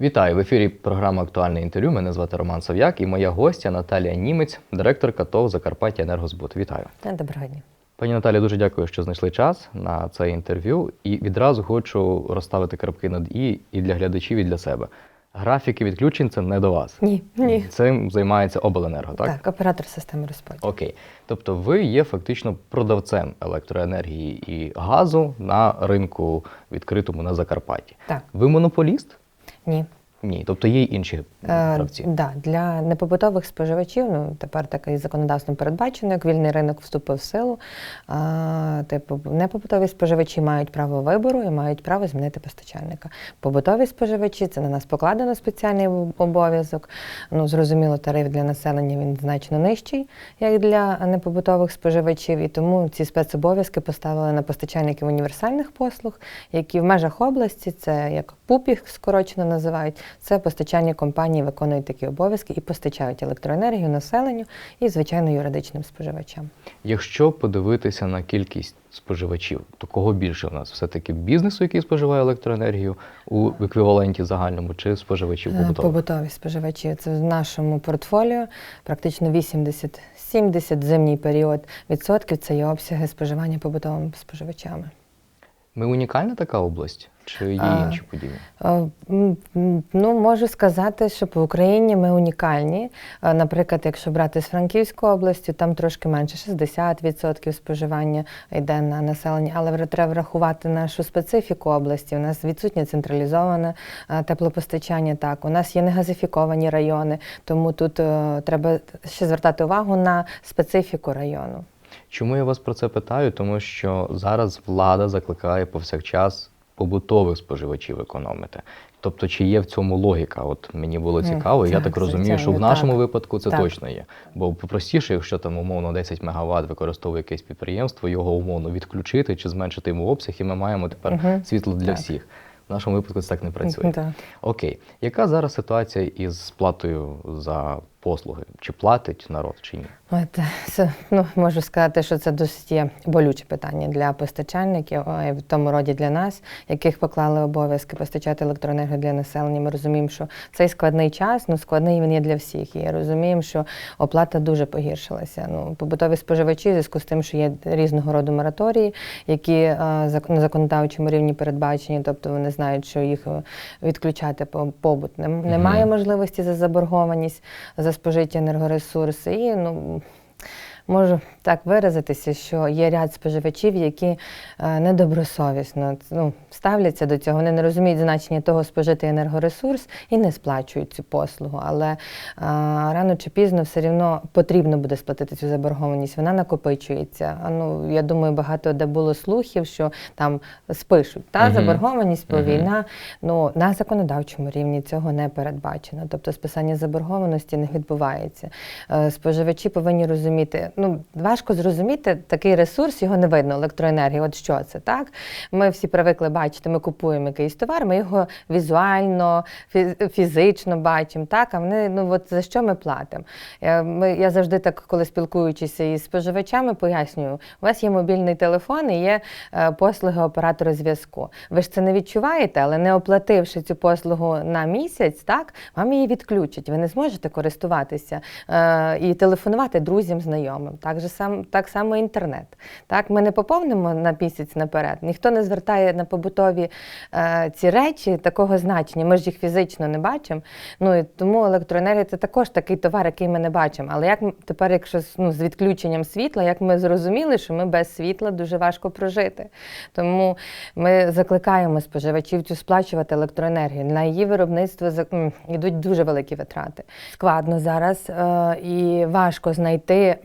Вітаю в ефірі. Програма Актуальне інтерв'ю. Мене звати Роман Сав'як і моя гостя Наталія Німець, директорка ТОВ Закарпаття Енергозбут. Вітаю. Доброго дня. Пані Наталі, дуже дякую, що знайшли час на це інтерв'ю. І відразу хочу розставити крапки над і і для глядачів, і для себе. Графіки відключень це не до вас. Ні, ні. Цим займається обленерго, так? Так, оператор системи розподілу. Окей. Тобто ви є фактично продавцем електроенергії і газу на ринку відкритому на Закарпатті. Так, Ви монополіст? Ні. Ні. Тобто є й інші Е, гравці. да, для непобутових споживачів, ну тепер таке законодавством передбачено, як вільний ринок вступив в силу. А, типу, непобутові споживачі мають право вибору і мають право змінити постачальника. Побутові споживачі це на нас покладено спеціальний обов'язок. Ну, зрозуміло, тариф для населення він значно нижчий, як для непобутових споживачів, і тому ці спецобов'язки поставили на постачальників універсальних послуг, які в межах області це як ПУПІг скорочено називають. Це постачальні компанії виконують такі обов'язки і постачають електроенергію населенню і, звичайно, юридичним споживачам. Якщо подивитися на кількість споживачів, то кого більше у нас? Все-таки бізнесу, який споживає електроенергію у еквіваленті загальному, чи споживачів Е, побутових? Побутові споживачі. Це в нашому портфоліо практично 80-70 зимній період відсотків це є обсяги споживання побутовими споживачами. Ми унікальна така область, чи є інші події? Ну, можу сказати, що по Україні ми унікальні. Наприклад, якщо брати з Франківської області, там трошки менше 60% споживання йде на населення, але треба врахувати нашу специфіку області. У нас відсутнє централізоване теплопостачання. Так, у нас є негазифіковані райони, тому тут е, треба ще звертати увагу на специфіку району. Чому я вас про це питаю? Тому що зараз влада закликає повсякчас побутових споживачів економити. Тобто, чи є в цьому логіка? От мені було цікаво, я так, так розумію, що в нашому так. випадку це Так. точно є. Бо простіше, якщо там умовно 10 МВт використовує якесь підприємство, його умовно відключити чи зменшити йому обсяг, і ми маємо тепер Мгм. світло для Так. всіх. В нашому випадку це так не працює. Так. Окей, яка зараз ситуація із сплатою за послуги? Чи платить народ, чи ні? От, це, ну, можу сказати, що це досить є болюче питання для постачальників, і в тому роді для нас, яких поклали обов'язки постачати електроенергію для населення. Ми розуміємо, що цей складний час, ну складний він є для всіх. І розуміємо, що оплата дуже погіршилася. Ну, побутові споживачі, в зв'язку з тим, що є різного роду мораторії, які на законодавчому рівні передбачені, тобто вони знають, що їх е, відключати по побут нем- немає можливості за заборгованість за спожиті енергоресурси. І ну можу так виразитися, що є ряд споживачів, які е, недобросовісно ну, ставляться до цього. Вони не розуміють значення того спожити енергоресурс і не сплачують цю послугу. Але е, рано чи пізно все рівно потрібно буде сплатити цю заборгованість. Вона накопичується. А, Ну я думаю, багато де було слухів, що там спишуть та Мгм. заборгованість по Мгм. війна. Ну на законодавчому рівні цього не передбачено. Тобто списання заборгованості не відбувається. Е, Споживачі повинні розуміти. Ну важко зрозуміти такий ресурс, його не видно. Електроенергія. От що це так? Ми всі привикли бачити, ми купуємо якийсь товар, ми його візуально, фі- фізично бачимо. Так, а вони ну от за що ми платимо? Я, ми, я завжди так, коли спілкуючися із споживачами, пояснюю, у вас є мобільний телефон і є е, послуги оператора зв'язку. Ви ж це не відчуваєте, але не оплативши цю послугу на місяць, так вам її відключать. Ви не зможете користуватися е, і телефонувати друзям, знайомим. Так же сам так само інтернет. Так, ми не поповнимо на місяць наперед. Ніхто не звертає на побутові е, ці речі такого значення. Ми ж їх фізично не бачимо. Ну і тому електроенергія це також такий товар, який ми не бачимо. Але як тепер, якщо ну, з відключенням світла, як ми зрозуміли, що ми без світла дуже важко прожити. Тому ми закликаємо споживачів цю сплачувати електроенергію. На її виробництво йдуть дуже великі витрати. Складно зараз е, і важко знайти.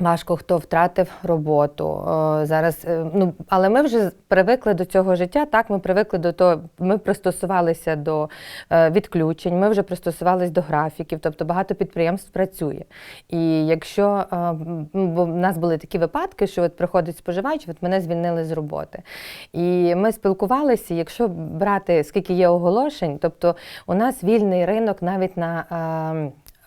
Важко хто втратив роботу Е, зараз. е, Ну але ми вже привикли до цього життя. Так, ми привикли до того. Ми пристосувалися до е, відключень. Ми вже пристосувалися до графіків. Тобто багато підприємств працює. І якщо бо в нас були такі випадки, що от приходить споживач, от мене звільнили з роботи. І ми спілкувалися. Якщо брати скільки є оголошень, тобто у нас вільний ринок навіть на.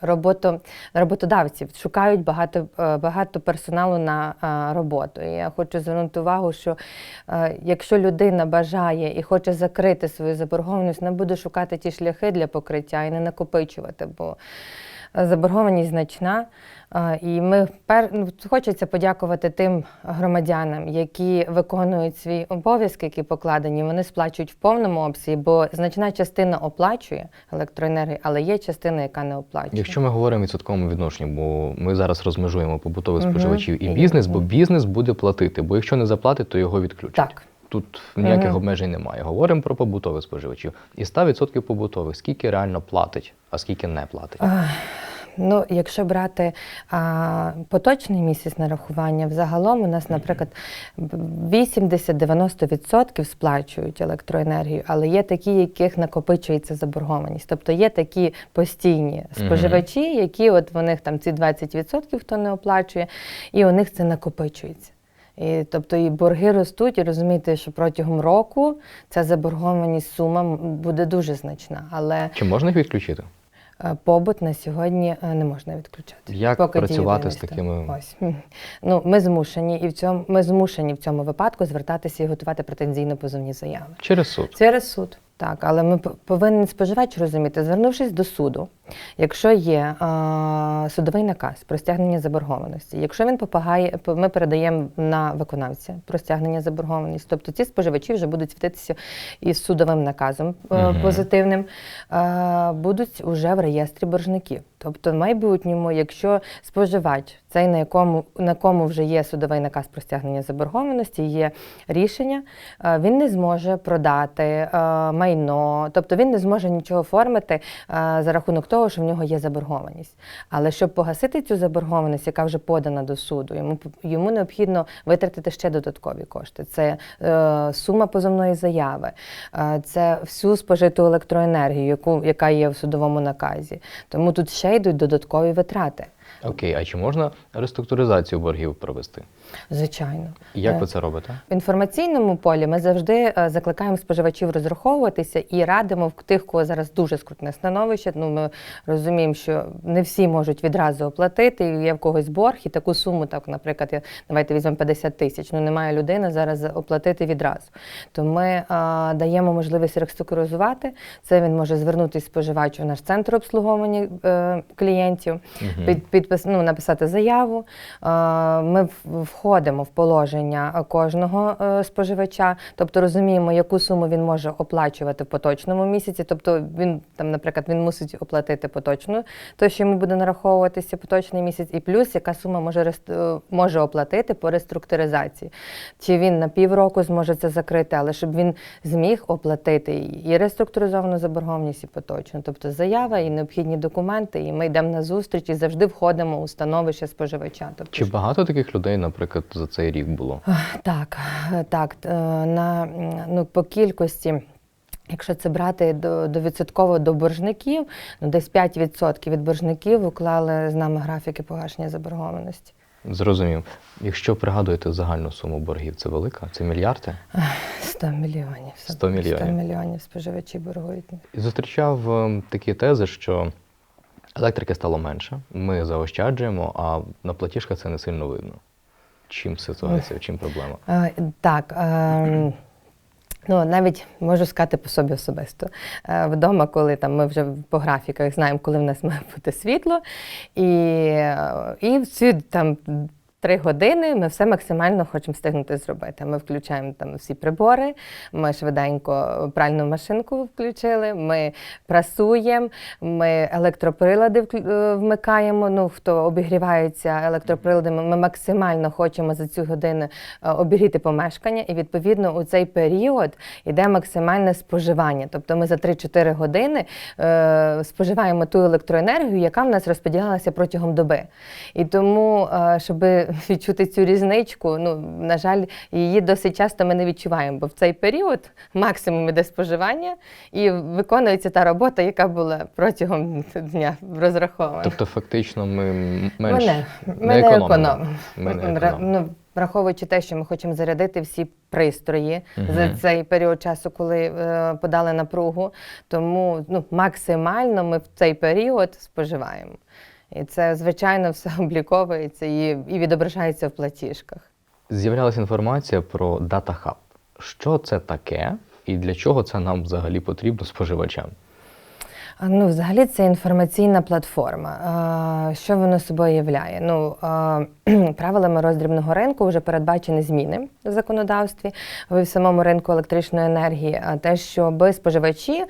Роботу, роботодавців, шукають багато, е, багато персоналу на е, роботу. І я хочу звернути увагу, що е, якщо людина бажає і хоче закрити свою заборгованість, не буде шукати ті шляхи для покриття і не накопичувати, бо заборгованість значна. І ми пер... ну, хочеться подякувати тим громадянам, які виконують свій обов'язки, які покладені. Вони сплачують в повному обсязі, бо значна частина оплачує електроенергію, але є частина, яка не оплачує. Якщо ми говоримо відсотковому відношенні, бо ми зараз розмежуємо побутових споживачів і І- бізнес, бо бізнес буде платити, бо якщо не заплатить, то його відключать. Так. Тут ніяких Мгм. обмежень немає. Говоримо про побутових споживачів. І 100% побутових, скільки реально платить, а скільки не платить. Ну, якщо брати а, поточний місяць нарахування, взагалом у нас, наприклад, 80-90% сплачують електроенергію, але є такі, яких накопичується заборгованість. Тобто є такі постійні споживачі, які от в них там ці 20% хто не оплачує, і у них це накопичується. І, тобто і борги ростуть, і розумієте, що протягом року ця заборгованість сума буде дуже значна. Але Чи можна їх відключити? Е, Побут на сьогодні е, не можна відключати. Як Поки працювати з такими- Ось. Ну, ми змушені і в цьому ми змушені в цьому випадку звертатися і готувати претензійно позовні заяви. Через суд. Через суд. Так, але ми повинен споживач розуміти, звернувшись до суду, якщо є е, судовий наказ про стягнення заборгованості, якщо він попагає, ми передаємо на виконавця про стягнення заборгованості, тобто ці споживачі вже будуть світитися із судовим наказом Мгм. позитивним, е, будуть уже в реєстрі боржників. Тобто, в майбутньому, якщо споживач, цей на якому на кому вже є судовий наказ про стягнення заборгованості, є рішення, е, він не зможе продати е, майно, тобто він не зможе нічого оформити е, за рахунок того, що в нього є заборгованість. Але щоб погасити цю заборгованість, яка вже подана до суду, йому йому необхідно витратити ще додаткові кошти. Це сума позовної заяви, це всю спожиту електроенергію, яку яка є в судовому наказі. Тому тут ще йдуть додаткові витрати. Окей, а чи можна реструктуризацію боргів провести? Звичайно, І Як Е, ви це робите? В інформаційному полі ми завжди е, закликаємо споживачів розраховуватися і радимо в тих, кого зараз дуже скрутне становище. Ну ми розуміємо, що не всі можуть відразу оплатити. Є в когось борг, і таку суму, так, наприклад, я- давайте візьмемо 50 тисяч. Ну немає людини зараз оплатити відразу. То ми е, даємо можливість реструктуризувати. Це він може звернутися споживач у наш центр обслуговування е, клієнтів Мгм. під, підпис, ну, написати заяву. Е, Ми в- входимо в положення кожного е, споживача, тобто розуміємо, яку суму він може оплачувати в поточному місяці. Тобто він там, наприклад, він мусить оплатити поточну, то що йому буде нараховуватися поточний місяць, і плюс яка сума може е, може оплатити по реструктуризації. Чи він на півроку зможе це закрити, але щоб він зміг оплатити і реструктуризовану заборгованість, і поточну. Тобто заява і необхідні документи, і ми йдемо на зустріч і завжди входимо у становище споживача. Тобто, Чи багато таких людей, наприклад, за цей рік було? так, так, е, на ну по кількості. Якщо це брати до, до відсотково до боржників, ну десь 5% від боржників уклали з нами графіки погашення заборгованості. Зрозумів. Якщо пригадуєте загальну суму боргів, це велика? Це мільярди? 100 мільйонів. 100 мільйонів. 100 мільйонів споживачі боргують. І зустрічав ем, такі тези, що електрики стало менше, ми заощаджуємо, а на платіжках це не сильно видно. Чим ситуація, чим проблема? Е, Так. е, Ну, навіть можу сказати по собі особисто. Е, Вдома, коли там ми вже по графіках знаємо, коли в нас має бути світло, і, е, і ці там. Три години ми все максимально хочемо встигнути зробити. Ми включаємо там всі прибори, ми швиденько пральну машинку включили, ми прасуємо, ми електроприлади е, вмикаємо. Ну, хто обігрівається електроприладами, ми максимально хочемо за цю годину е, обігріти помешкання, і відповідно у цей період йде максимальне споживання. Тобто ми за 3-4 години е, споживаємо ту електроенергію, яка в нас розподілялася протягом доби. І тому, е, щоб відчути цю різничку, ну, на жаль, її досить часто ми не відчуваємо, бо в цей період максимум іде споживання і виконується та робота, яка була протягом дня розрахована. Тобто, фактично, ми менш Мене, не мене економимо. економ. Ми не економимо. Ну, враховуючи те, що ми хочемо зарядити всі пристрої за цей період часу, коли е, подали напругу, тому ну, максимально ми в цей період споживаємо. І це, звичайно, все обліковується і, і відображається в платіжках. З'являлася інформація про Data Hub. Що це таке і для чого це нам взагалі потрібно споживачам? Ну, взагалі, це інформаційна платформа. Що воно собою являє? Ну, правилами роздрібного ринку вже передбачені зміни в законодавстві в самому ринку електричної енергії. А те, щоб споживачі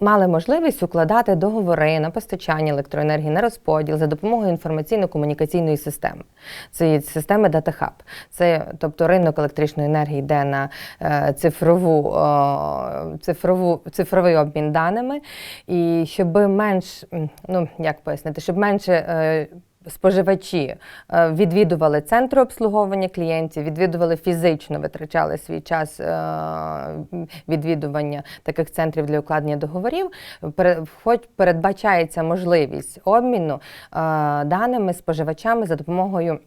мали можливість укладати договори на постачання електроенергії на розподіл за допомогою інформаційно-комунікаційної системи. Це системи Data Hub. Це тобто ринок електричної енергії йде на е, цифрову, цифрову, цифровий обмін даними. І щоб менш, ну як пояснити, щоб менше. е, Споживачі е, відвідували центри обслуговування клієнтів, відвідували фізично, витрачали свій час е, відвідування таких центрів для укладення договорів. Хоч передбачається можливість обміну даними споживачами за допомогою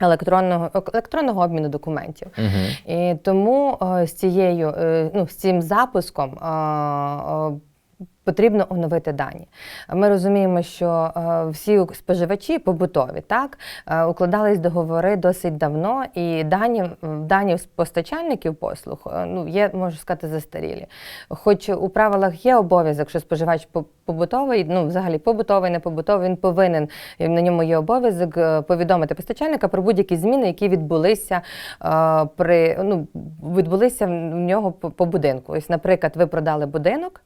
електронного електронного обміну документів. Угу. І тому е, з цією, е, ну, з цим запуском е, потрібно оновити дані. Ми розуміємо, що е, всі споживачі побутові так е, укладались договори досить давно, і дані дані постачальників послуг е, ну є, можу сказати, застарілі. Хоч у правилах є обов'язок, що споживач по- побутовий, ну взагалі побутовий, не побутовий, він повинен на ньому є обов'язок повідомити постачальника про будь-які зміни, які відбулися при ну відбулися в нього по будинку. Ось, наприклад, ви продали будинок.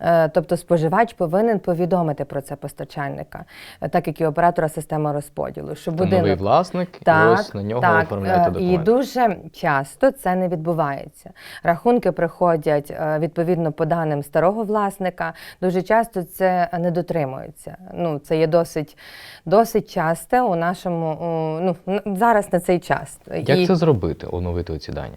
Е, Тобто споживач повинен повідомити про це постачальника, е, так як і оператора системи розподілу. Що Тобто новий будинок власник, і ось на нього так, оформляєте е, документи. І дуже часто це не відбувається. Рахунки приходять відповідно по даним старого власника. Дуже часто це не дотримується. Ну, це є досить, досить часто у нашому ну, зараз на цей час. Як це зробити, оновити ці дані?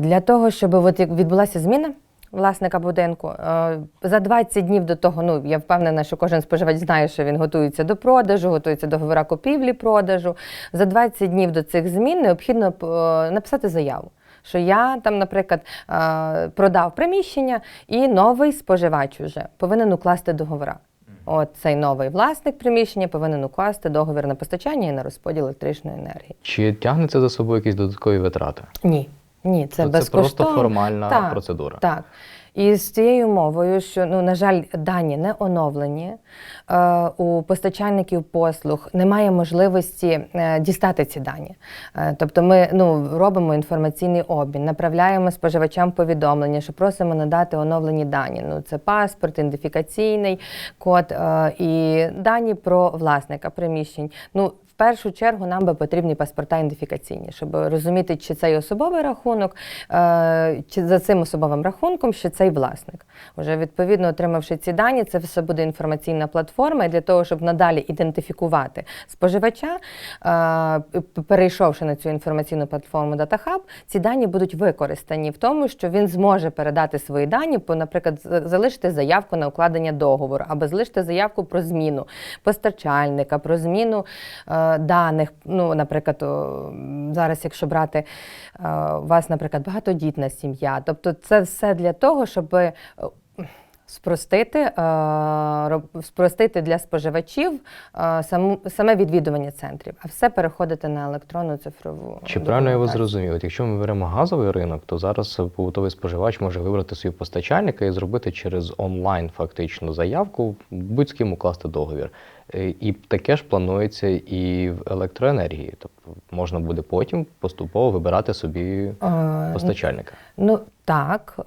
Для того, щоб от відбулася зміна власника будинку, е, за 20 днів до того, ну я впевнена, що кожен споживач знає, що він готується до продажу, готується до договора купівлі-продажу. За 20 днів до цих змін необхідно е, написати заяву. Що я там, наприклад, е, продав приміщення, і новий споживач уже повинен укласти договора. От цей новий власник приміщення повинен укласти договір на постачання і на розподіл електричної енергії. Чи тягне це за собою якісь додаткові витрати? Ні, ні, це То це просто формальна Так, процедура. Так. І з цією мовою, що ну на жаль, дані не оновлені, е, у постачальників послуг немає можливості е, дістати ці дані. Е, тобто, ми ну робимо інформаційний обмін, направляємо споживачам повідомлення, що просимо надати оновлені дані. Ну це паспорт, ідентифікаційний код е, і дані про власника приміщень. Ну першу чергу нам би потрібні паспорта ідентифікаційні, щоб розуміти, чи цей особовий рахунок, е, чи за цим особовим рахунком, що цей власник. Уже відповідно отримавши ці дані, це все буде інформаційна платформа. І для того, щоб надалі ідентифікувати споживача, е, перейшовши на цю інформаційну платформу DataHub, ці дані будуть використані в тому, що він зможе передати свої дані, наприклад, залишити заявку на укладення договору або залишити заявку про зміну постачальника, про зміну е, даних. Ну, наприклад, зараз, якщо брати е, у вас, наприклад, багатодітна сім'я, тобто це все для того, щоб е, Спростити, е, спростити для споживачів саме відвідування центрів, а все переходити на електронну цифрову. Чи правильно я вас зрозумів? От якщо ми беремо газовий ринок, то зараз побутовий споживач може вибрати собі постачальника і зробити через онлайн фактично заявку, будь з ким укласти договір. Е, І таке ж планується і в електроенергії. Тобто можна буде потім поступово вибирати собі Е, постачальника. Ну так, е,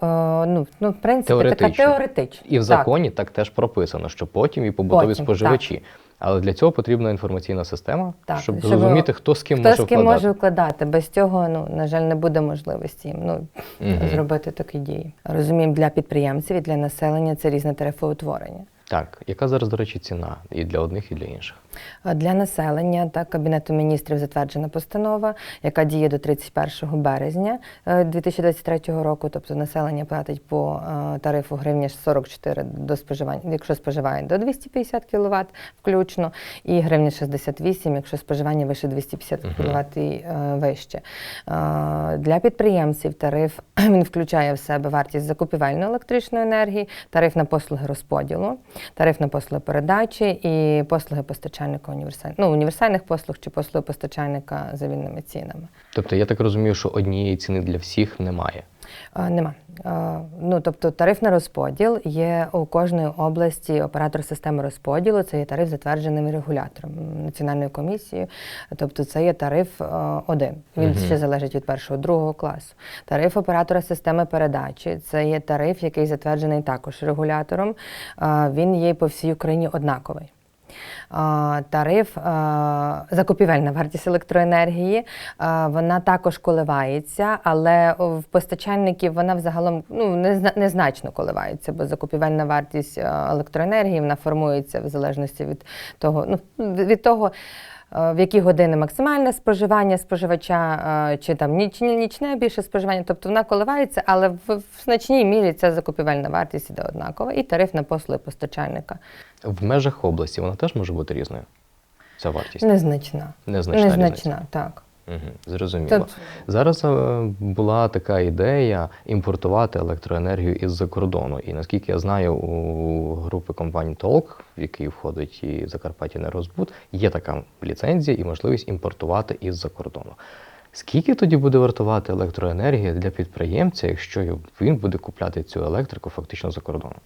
ну, ну в принципі, Теоретично. така теоретична. І в Так. законі так теж прописано, що потім і побутові Потім, споживачі. Але для цього потрібна інформаційна система, Так, щоб щоб зрозуміти, хто з ким Хто може з ким вкладати. може укладати? Без цього, ну, на жаль, не буде можливості їм ну, Мгм. зробити такі дії. Розуміємо, для підприємців і для населення це різне тарифоутворення. Так, яка зараз, до речі, ціна і для одних, і для інших? Для населення так Кабінету міністрів затверджена постанова, яка діє до 31 березня е, 2023 року. Тобто населення платить по е, тарифу гривня 44 до споживання, якщо споживає до 250 кВт включно, і гривня 68, якщо споживання вище 250 кВт і е, вище. Е, Для підприємців тариф він включає в себе вартість закупівельної електричної енергії, тариф на послуги розподілу, тариф на послуги передачі і послуги постачальника універсальних, ну, універсальних послуг чи послуги постачальника за вільними цінами. Тобто я так розумію, що однієї ціни для всіх немає. А, Нема. А, Ну, тобто тарифний розподіл є у кожної області оператор системи розподілу. Це є тариф, затверджений регулятором національною комісією. Тобто це є тариф а, один. Він Мгм. ще залежить від першого другого класу. Тариф оператора системи передачі це є тариф, який затверджений також регулятором. Він є по всій Україні однаковий. Тариф, закупівельна вартість електроенергії, вона також коливається, але в постачальників вона взагалом ну, незначно коливається, бо закупівельна вартість електроенергії вона формується в залежності від того, ну, від того. Е, В які години максимальне споживання споживача, е, чи там ніч, нічне більше споживання, тобто вона коливається, але в, в значній мірі ця закупівельна вартість іде однакова, і тариф на послуги постачальника В межах області вона теж може бути різною. Ця вартість. незначна. Незначна Незначна, так. Угу, зрозуміло. Зараз е, була така ідея імпортувати електроенергію із-за кордону. І наскільки я знаю, у групи компаній Толк, в який входить і Закарпаття Нерозбут, є така ліцензія і можливість імпортувати із-за кордону. Скільки тоді буде вартувати електроенергія для підприємця, якщо він буде купляти цю електрику фактично за кордоном?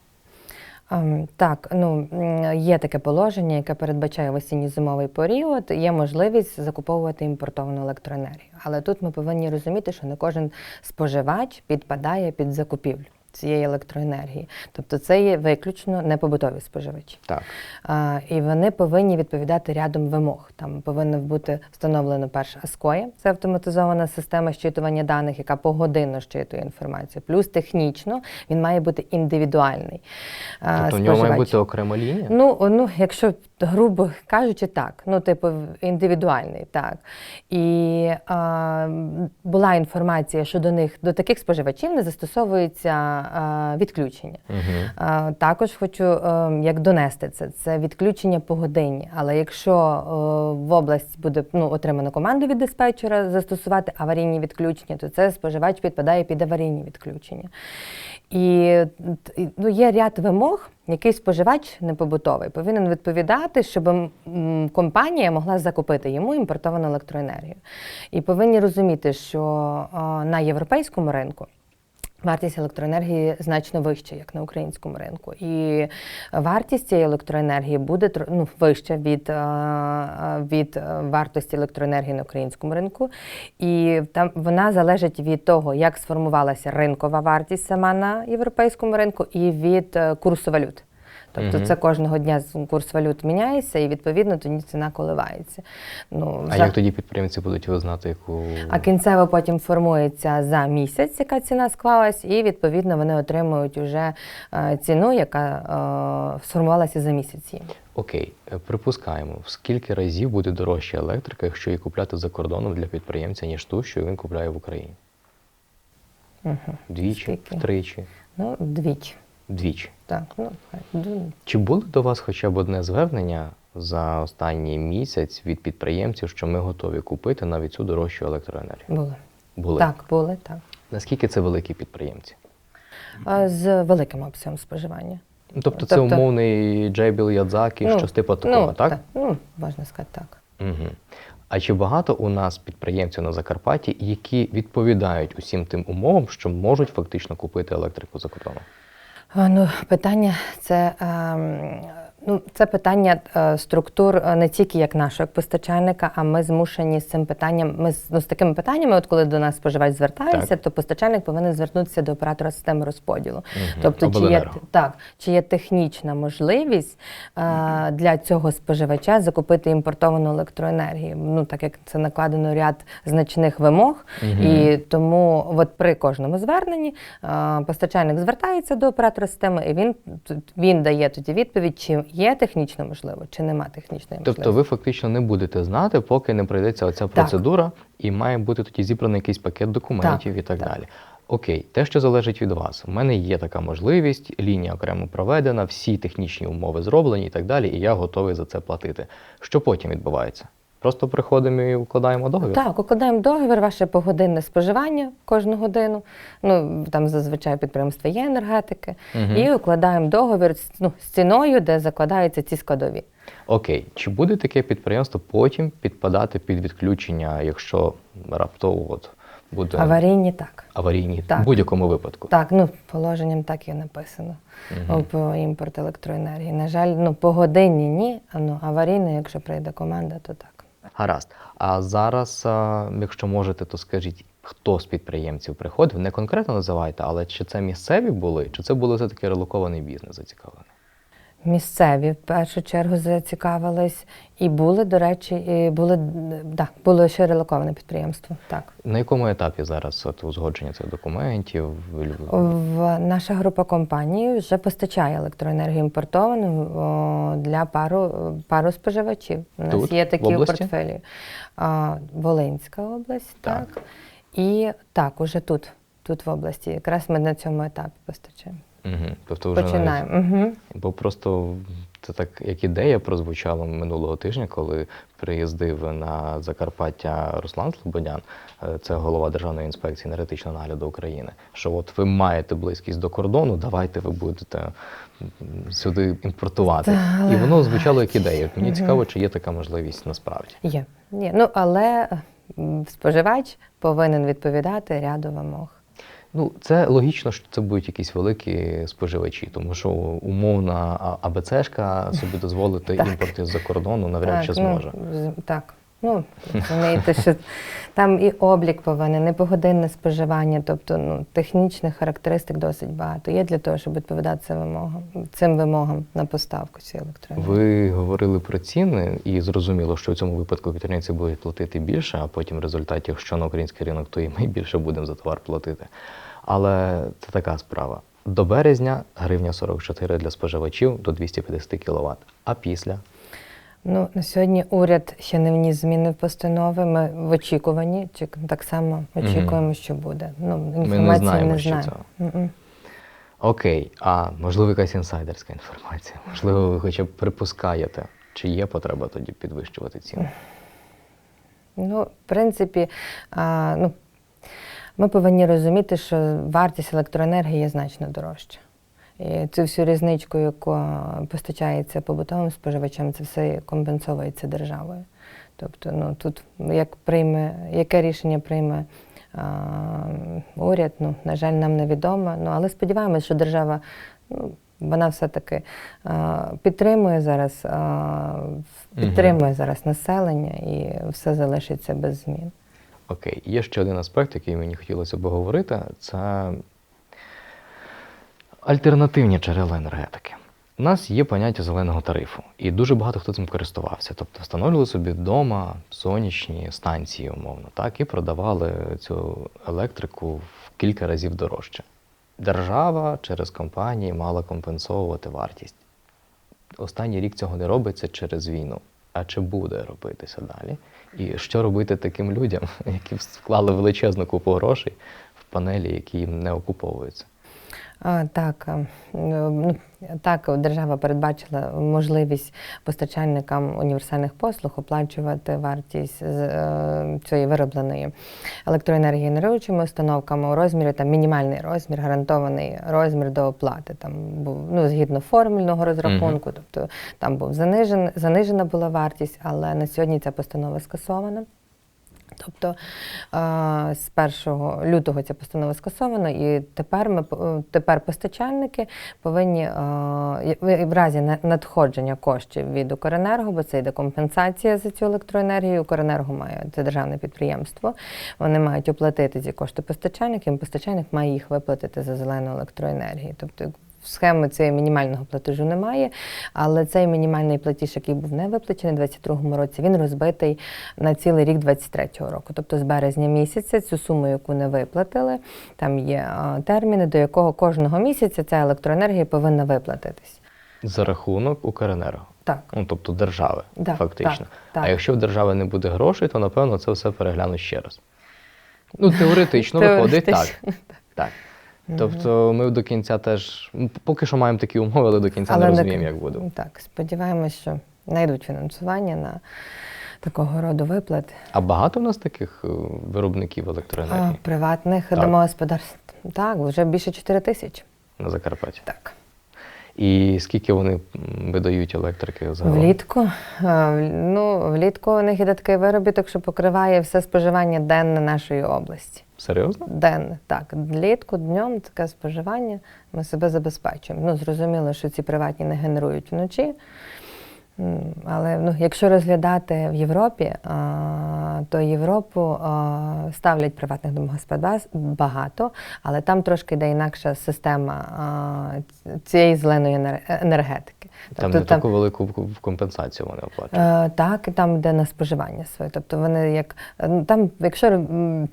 Ем, Так, ну є таке положення, яке передбачає в осінньо-зимовий період. Є можливість закуповувати імпортовану електроенергію. Але тут ми повинні розуміти, що не кожен споживач підпадає під закупівлю цієї електроенергії. Тобто це є виключно непобутові споживачі. Так. А, і вони повинні відповідати рядом вимог. Там повинно бути встановлено перше АСКОЄ, це автоматизована система щитування даних, яка погодинно щитує інформацію. Плюс технічно він має бути індивідуальний. а, Тобто в нього має бути окрема лінія? Ну, ну, якщо грубо кажучи, так. Ну, типу, індивідуальний, так. І а, була інформація, що до них, до таких споживачів не застосовується а, відключення. Угу. Також хочу е, як донести це. Це відключення по годині. Але якщо е, в область буде ну, отримано команду від диспетчера застосувати аварійні відключення, то це споживач підпадає під аварійні відключення. І ну, є ряд вимог, який споживач непобутовий повинен відповідати, щоб компанія могла закупити йому імпортовану електроенергію. І повинні розуміти, що е, на європейському ринку. Вартість електроенергії значно вища, як на українському ринку. І вартість цієї електроенергії буде ну, вища від, е, від вартості електроенергії на українському ринку. І там вона залежить від того, як сформувалася ринкова вартість сама на європейському ринку, і від е, курсу валют. Тобто це кожного дня курс валют міняється, і відповідно тоді ціна коливається. Ну, А за- як тоді підприємці будуть визнати, яку а кінцево потім формується за місяць, яка ціна склалась, і відповідно вони отримують уже е, ціну, яка е, сформувалася за місяць. Окей, припускаємо, в скільки разів буде дорожча електрика, якщо її купляти за кордоном для підприємця, ніж ту, що він купляє в Україні? Мгм. Двічі, Скільки? втричі, Ну, двічі. Двічі. Так, ну, хай, Чи було до вас хоча б одне звернення за останній місяць від підприємців, що ми готові купити навіть цю дорожчу електроенергію? були. Були. Так, були, так. Наскільки це великі підприємці? З великим обсягом споживання. Ну, Тобто це Тобто- умовний Джейбіл Ядзакі, Ну, щось типу такого, ну, так? Ну, можна сказати так. Угу. А чи багато у нас підприємців на Закарпатті, які відповідають усім тим умовам, що можуть фактично купити електрику за кордоном? Ну, питання це, ем, ну, це питання е, структур е, не тільки як нашого як постачальника, а ми змушені з цим питанням. Ми з, ну, з такими питаннями, от коли до нас споживач звертається, Так. то постачальник повинен звернутися до оператора системи розподілу. Мгм. Тобто, чи є, так, чи є технічна можливість е, для цього споживача закупити імпортовану електроенергію? Ну, так як це накладено ряд значних вимог, Мгм. і тому от при кожному зверненні е, постачальник звертається до оператора системи, і він, він дає тоді відповідь, чи є технічно можливо чи нема технічної Тобто можливості. ви фактично не будете знати, поки не пройдеться оця процедура, і має бути тоді зібраний якийсь пакет документів Так, і так, так. далі. Окей, те, що залежить від вас. У мене є така можливість, лінія окремо проведена, всі технічні умови зроблені і так далі, і я готовий за це платити. Що потім відбувається? Просто приходимо і укладаємо договір? Так, укладаємо договір, ваше погодинне споживання кожну годину. Ну там зазвичай підприємства є енергетики, Мгм. і укладаємо договір з- ну, з ціною, де закладаються ці складові. Окей, чи буде таке підприємство потім підпадати під відключення, якщо раптово от буде Аварійні так. аварійні Так. в будь-якому випадку? Так, ну положенням так і написано. О, По імпорт електроенергії. На жаль, ну по годині ні, а ну аварійно, якщо прийде команда, то так. Гаразд. А зараз, якщо можете, то скажіть, хто з підприємців приходив? Не конкретно називайте, але чи це місцеві були, чи це були все-таки релокований бізнес зацікавлений? Місцеві в першу чергу зацікавились, і були, до речі, і були да, було ще релоковане підприємство. Так. На якому етапі зараз от, узгодження цих документів? В наша група компаній вже постачає електроенергію імпортовану о, для пару, пару споживачів. У нас Тут, є в такі у портфелі. Волинська область, Так. так. І так, уже тут, тут в області. Якраз ми на цьому етапі постачаємо. Угу. Тобто вже навіть- Угу. Бо просто це так як ідея прозвучала минулого тижня, коли приїздив на Закарпаття Руслан Слободян, е, це голова Державної інспекції енергетичного нагляду України. Що от ви маєте близькість до кордону, давайте ви будете сюди імпортувати. І воно звучало як ідея. Мені цікаво, чи є така можливість насправді. Є. Є. Ну, але споживач повинен відповідати ряду вимог. Ну, це логічно, що це будуть якісь великі споживачі, тому що умовна АБЦ АБЦшка собі дозволити імпорти імпорт із-за кордону навряд чи зможе. Ну, так. Ну, розумієте, що там і облік повинен, і погодинне споживання, тобто ну, технічних характеристик досить багато. Є для того, щоб відповідати цим вимогам, цим вимогам на поставку цієї електроенергії. Ви говорили про ціни, і зрозуміло, що в цьому випадку підприємці будуть платити більше, а потім в результаті, якщо на український ринок, то і ми більше будемо за товар платити. Але це така справа. До березня гривня 44 для споживачів до 250 кВт. А після Ну, на сьогодні уряд ще не вніс зміни в постанови. Ми в очікуванні, чи так само очікуємо, що буде. Ну, інформації знаємо не ще знаю. цього. Мгм. окей, а можливо якась інсайдерська інформація? Можливо, ви хоча б припускаєте, чи є потреба тоді підвищувати ціни? Ну, в принципі, а, ну, ми повинні розуміти, що вартість електроенергії є значно дорожча. І цю всю різничку, яку постачається побутовим споживачам, це все компенсовується державою. Тобто, ну тут як прийме, яке рішення прийме а, уряд, ну, на жаль, нам невідомо. Ну, але сподіваємось, що держава ну, вона все-таки а, підтримує зараз, а, підтримує зараз населення і все залишиться без змін. Окей, є ще один аспект, який мені хотілося б говорити, це альтернативні джерела енергетики. У нас є поняття зеленого тарифу, і дуже багато хто цим користувався. Тобто встановлювали собі вдома сонячні станції, умовно, так, і продавали цю електрику в кілька разів дорожче. Держава через компанії мала компенсовувати вартість. Останній рік цього не робиться через війну. А чи буде робитися далі? І що робити таким людям, які вклали величезну купу грошей в панелі, які їм не окуповуються? Так, ну, так, держава передбачила можливість постачальникам універсальних послуг оплачувати вартість з е, цієї виробленої електроенергії генеруючими установками у розмірі там мінімальний розмір, гарантований розмір до оплати. Там був ну згідно формульного розрахунку, тобто там був занижен, занижена була вартість, але на сьогодні ця постанова скасована. Тобто е, з 1 лютого ця постанова скасована, і тепер ми по- тепер постачальники повинні е, в- разі на- надходження коштів від Укренерго, бо це йде компенсація за цю електроенергію. Укренерго має це державне підприємство. Вони мають оплатити ці кошти постачальникам, і постачальник має їх виплатити за зелену електроенергію. Тобто Схеми цієї мінімального платежу немає, але цей мінімальний платіж, який був не виплачений у 2022 році, він розбитий на цілий рік 2023 року. Тобто з березня місяця цю суму, яку не виплатили, там є терміни, до якого кожного місяця ця електроенергія повинна виплатитись. За рахунок Укренерго. Так. Ну, тобто держави, Да, фактично. так, так. А якщо в держави не буде грошей, то напевно це все переглянуть ще раз. Ну, теоретично виходить так. Так. Тобто ми до кінця теж поки що маємо такі умови, але до кінця не не- розуміємо, як буде. Так, сподіваємось, що знайдуть фінансування на такого роду виплати. А багато в нас таких е, виробників А, електроенергії приватних Так. домогосподарств. Так, вже більше 4 тисячі. на Закарпатті? Так. І скільки вони видають електрики загалом? Влітку. е, Ну, влітку у них іде такий виробіток, що покриває все споживання денне нашої області. Серйозно? Денне, так. Влітку, днем таке споживання ми себе забезпечуємо. Ну, зрозуміло, що ці приватні не генерують вночі. Але ну, якщо розглядати в Європі, то Європу ставлять приватних домогосподарств багато, але там трошки йде інакша система цієї зеленої енер- енергетики. Там Тобто не таку велику компенсацію вони оплачують. Е, Так, там йде на споживання своє. Тобто вони як там, якщо е,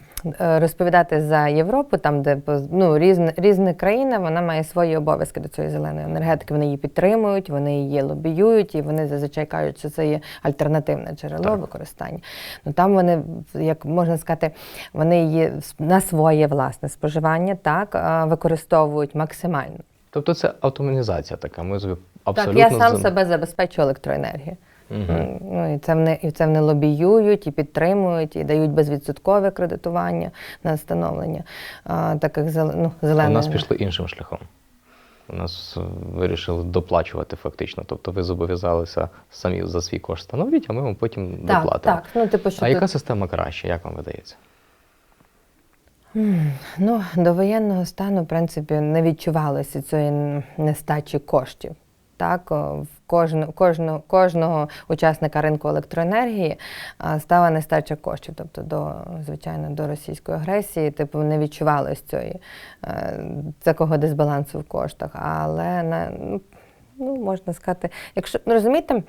розповідати за Європу, там де ну, різна, різна країна, вона має свої обов'язки до цієї зеленої енергетики. Вони її підтримують, вони її лобіюють, і вони зазвичай кажуть, що це є альтернативне джерело Так. використання. Ну там вони, як можна сказати, вони її на своє власне споживання так використовують максимально. Тобто це автоматизація така. Ми абсолютно так, я сам себе забезпечую електроенергією. М, Ну, і це вони, і це вони лобіюють, і підтримують, і дають безвідсоткове кредитування на встановлення а, таких ну, У нас пішли іншим шляхом. У нас вирішили доплачувати фактично. Тобто ви зобов'язалися самі за свій кошт встановити, а ми вам потім так, доплатимо. так. Ну, типу, що А тут- яка система краща, як вам видається? Ну, до воєнного стану, в принципі, не відчувалося цієї нестачі коштів. Так, в кожну, кожну, кожного учасника ринку електроенергії стала нестача коштів. Тобто, до, звичайно, до російської агресії, типу, не відчувалось цієї, е, такого дисбалансу в коштах. Але на, ну, ну, можна сказати, якщо ну, розумієте,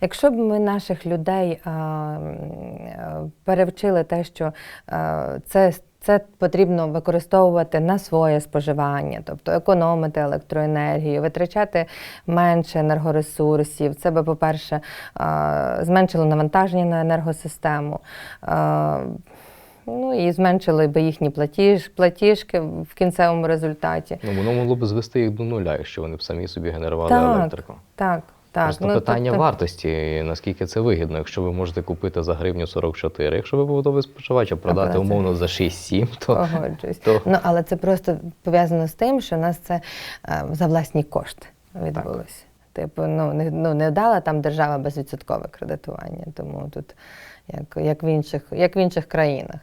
якщо б ми наших людей а, е, перевчили те, що е, це. Це потрібно використовувати на своє споживання, тобто економити електроенергію, витрачати менше енергоресурсів. Це би, по-перше, зменшило навантаження на енергосистему. Ну і зменшили би їхні платіж, платіжки в кінцевому результаті. Ну, воно могло б звести їх до нуля, якщо вони б самі собі генерували Так, електрику. Так, так. Просто ну, питання тобто- вартості, наскільки це вигідно, якщо ви можете купити за гривню 44, якщо ви побутовий споживач, а продати продати? умовно за 6-7, то Погоджуюсь. то- Ну, але це просто пов'язано з тим, що у нас це е, за власні кошти відбулося. Типу, ну не, ну, не дала там держава безвідсоткове кредитування, тому тут як, як, в, інших, як в інших країнах.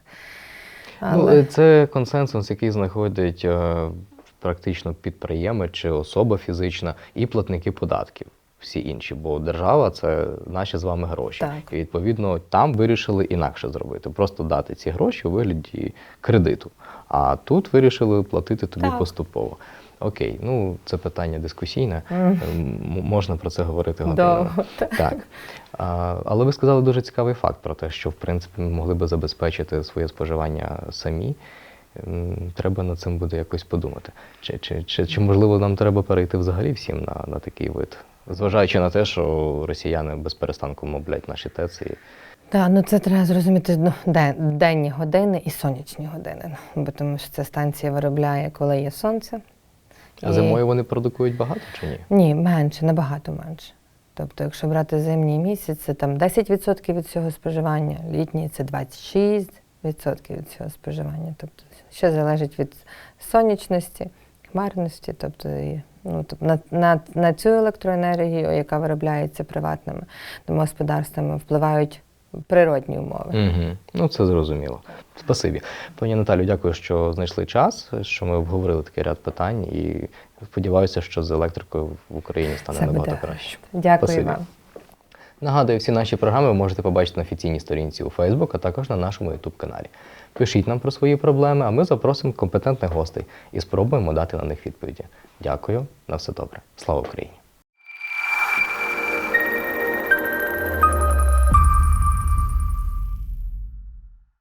Ну, е, це консенсус, який знаходить е, практично підприємець чи особа фізична і платники податків. Всі інші, бо держава це наші з вами гроші. Так. І відповідно там вирішили інакше зробити, просто дати ці гроші у вигляді кредиту. А тут вирішили платити тобі Так. поступово. Окей, ну це питання дискусійне. М, Можна про це говорити годинами. Так. Так. А, але ви сказали дуже цікавий факт про те, що в принципі ми могли би забезпечити своє споживання самі. Треба над цим буде якось подумати. Чи, чи, чи, чи можливо нам треба перейти взагалі всім на, на такий вид, зважаючи на те, що росіяни без перестанку моблять наші ТЕЦ і Так, ну це треба зрозуміти ну, де, денні години і сонячні години. Бо тому що ця станція виробляє, коли є сонце. А І- зимою вони продукують багато чи ні? Ні, менше, набагато менше. Тобто, якщо брати зимній місяць, це там 10% від цього споживання, літній це 26% від цього споживання. Тобто, ще залежить від сонячності, хмарності, тобто, і, ну, тобто на, на, на цю електроенергію, яка виробляється приватними домогосподарствами, впливають природні умови. Угу. Ну, це зрозуміло. Спасибі. Пані Наталю, дякую, що знайшли час, що ми обговорили такий ряд питань і сподіваюся, що з електрикою в Україні стане Це набагато буде. краще. Дякую Спасибі. вам. Нагадую, всі наші програми ви можете побачити на офіційній сторінці у Facebook, а також на нашому YouTube каналі. Пишіть нам про свої проблеми, а ми запросимо компетентних гостей і спробуємо дати на них відповіді. Дякую, на все добре. Слава Україні!